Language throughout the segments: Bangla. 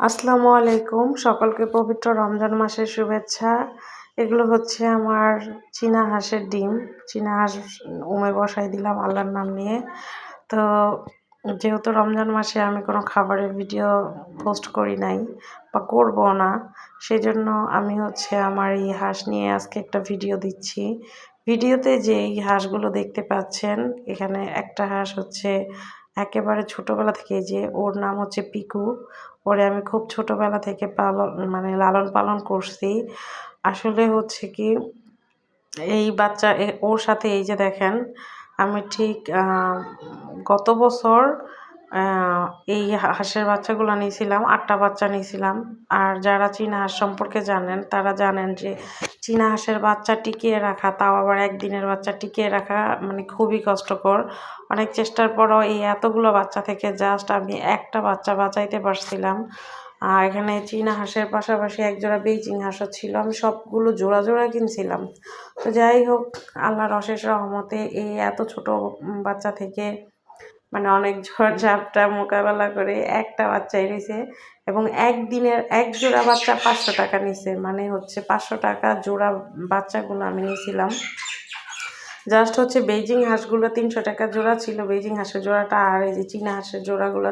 আসসালামু আলাইকুম। সকলকে পবিত্র রমজান মাসের শুভেচ্ছা। এগুলো হচ্ছে আমার চীনা হাঁসের ডিম। চীনা হাঁস উমে বসাই দিলাম আল্লাহর নাম নিয়ে। তো যেহেতু রমজান মাসে আমি কোনো খাবারের ভিডিও পোস্ট করি নাই বা করব না সেই জন্য আমি হচ্ছে আমার এই হাঁস নিয়ে আজকে একটা ভিডিও দিচ্ছি। ভিডিওতে যে এই হাঁসগুলো দেখতে পাচ্ছেন, এখানে একটা হাঁস হচ্ছে একেবারে ছোটোবেলা থেকে যে ওর নাম হচ্ছে পিকু ওরে আমি খুব ছোটোবেলা থেকে পালন মানে লালন পালন করছি। আসলে হচ্ছে কি, এই বাচ্চা ওর সাথে এই যে দেখেন, আমি ঠিক গত বছর এই হাঁসের বাচ্চাগুলো নিয়েছিলাম, আটটা বাচ্চা নিয়েছিলাম। আর যারা চীনা হাঁস সম্পর্কে জানেন, তারা জানেন যে চীনা হাঁসের বাচ্চা টিকিয়ে রাখা, তাও আবার একদিনের বাচ্চা টিকিয়ে রাখা মানে খুবই কষ্টকর। অনেক চেষ্টার পরও এই এতগুলো বাচ্চা থেকে জাস্ট আমি একটা বাচ্চা বাঁচাইতে পারছিলাম। আর এখানে চীনা হাঁসের পাশাপাশি একজোড়া বেইজিং হাঁসও ছিল, আমি সবগুলো জোড়া জোড়া কিনছিলাম। তো যাই হোক, আল্লাহর অশেষ রহমতে এই এত ছোট বাচ্চা থেকে মানে অনেক ঝড় ঝাপটা মোকাবেলা করে একটা বাচ্চাই এনেছে এবং একদিনের এক জোড়া বাচ্চা পাঁচশো টাকা নিছে। মানে হচ্ছে পাঁচশো টাকা জোড়া বাচ্চাগুলো আমি নিয়েছিলাম। জাস্ট হচ্ছে বেজিং হাঁসগুলো তিনশো টাকা জোড়া ছিল। বেজিং হাঁসের জোড়াটা আর এই যে চীনা হাঁসের জোড়াগুলো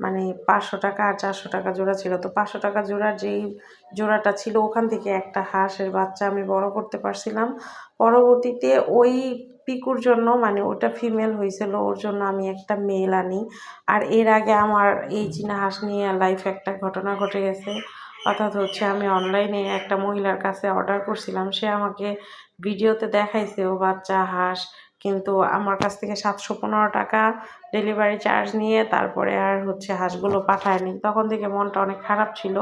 মানে পাঁচশো টাকা আর চারশো টাকা জোড়া ছিল। তো পাঁচশো টাকা জোড়ার যেই জোড়াটা ছিল, ওখান থেকে একটা হাঁসের বাচ্চা আমি বড় করতে পারছিলাম। পরবর্তীতে ওই পিকুর জন্য মানে ওটা ফিমেল হয়েছিল, ওর জন্য আমি একটা মেল আনি। আর এর আগে আমার এই চীনা হাঁস নিয়ে লাইফ একটা ঘটনা ঘটে গেছে। অর্থাৎ হচ্ছে আমি অনলাইনে একটা মহিলার কাছে অর্ডার করছিলাম। সে আমাকে ভিডিওতে দেখাইছে, ও বাচ্চা, হাঁস কিন্তু আমার কাছ থেকে সাতশো পনেরো টাকা ডেলিভারি চার্জ নিয়ে তারপরে আর হচ্ছে হাঁসগুলো পাঠায়নি। তখন থেকে মনটা অনেক খারাপ ছিল।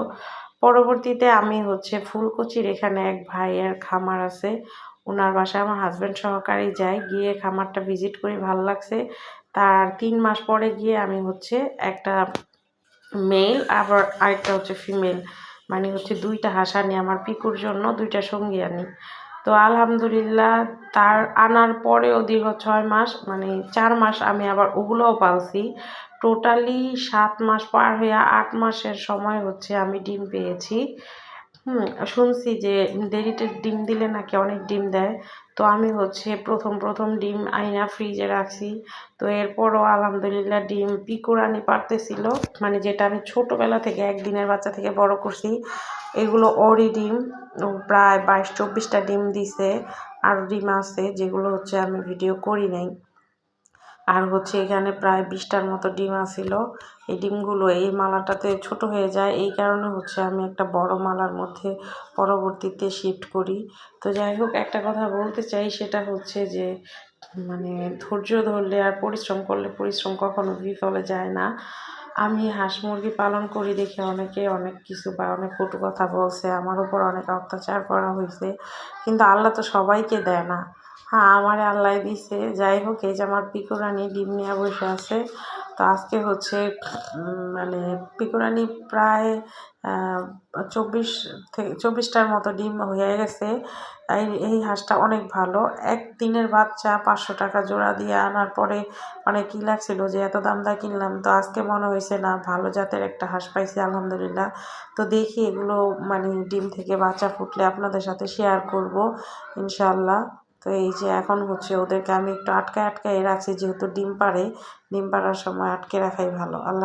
পরবর্তীতে আমি হচ্ছে ফুলকুচির এখানে এক ভাইয়ের খামার আছে। ওনার বাসায় আমার হাজব্যান্ড সহকারে যাই। গিয়ে খামারটা ভিজিট করি, ভালো লাগছে। তার তিন মাস পরে গিয়ে আমি হচ্ছে একটা মেল আবার আরেকটা হচ্ছে ফিমেল মানে হচ্ছে দুইটা হাঁস আনি, আমার পিকুর জন্য দুইটা সঙ্গী আনি। তো আলহামদুলিল্লাহ তার আনার পরেও দীর্ঘ ছয় মাস মানে চার মাস আমি আবার ওগুলোও পালছি। টোটালি সাত মাস পার হয়ে আট মাসের সময় হচ্ছে আমি ডিম পেয়েছি। হুম, শুনছি যে দেরিতে ডিম দিলে নাকি অনেক ডিম দেয়। তো আমি হচ্ছে প্রথম প্রথম ডিম আইনা ফ্রিজে রাখছি। তো এরপরও আলহামদুলিল্লাহ ডিম পিকুরানি পারতেছিল। মানে যেটা আমি ছোটোবেলা থেকে একদিনের বাচ্চা থেকে বড় করছি। এগুলো ওরই ডিম প্রায় বাইশ, চব্বিশটা ডিম দিছে। আর ডিম আছে যেগুলো হচ্ছে আমি ভিডিও করি নাই। আর হচ্ছে এখানে প্রায় বিশটার মতো ডিম আসিল এই ডিমগুলো এই মালাটাতে ছোট হয়ে যায়। এই কারণে হচ্ছে আমি একটা বড় মালার মধ্যে পরবর্তীতে শিফট করি। তো যাই হোক, একটা কথা বলতে চাই, সেটা হচ্ছে যে মানে ধৈর্য ধরলে আর পরিশ্রম করলে পরিশ্রম কখনো বিফলে যায় না। আমি হাঁস মুরগি পালন করি দেখে অনেকে অনেক কিছু বা অনেক কটু কথা বলছে। আমার উপর অনেক অত্যাচার করা হয়েছে কিন্তু আল্লাহ তো সবাইকে দেয় না। হ্যাঁ আমার আল্লাহ দিছে। যাই হোক, এই যে আমার পিকুরানি ডিম নিয়ে বসে আছে। তো আজকে হচ্ছে মানে পিকুরানি প্রায় চব্বিশ থেকে, চব্বিশটার মতো ডিম হয়ে গেছে। এই এই হাঁসটা অনেক ভালো। এক দিনের বাচ্চা পাঁচশো টাকা জোড়া দিয়ে আনার পরে অনেক কী লাগছিল যে এত দাম দা কিনলাম। তো আজকে মনে হয়েছে, না, ভালো জাতের একটা হাঁস পাইছি, আলহামদুলিল্লাহ। তো দেখি এগুলো মানে ডিম থেকে বাচ্চা ফুটলে আপনাদের সাথে শেয়ার করব। ইনশাল্লাহ। তো এই যে এখন হচ্ছে ওদেরকে আমি একটু আটকায় আটকায় রাখছি, যেহেতু ডিম পাড়ে, ডিম পাড়ার সময় আটকে রাখাই ভালো। আল্লাহ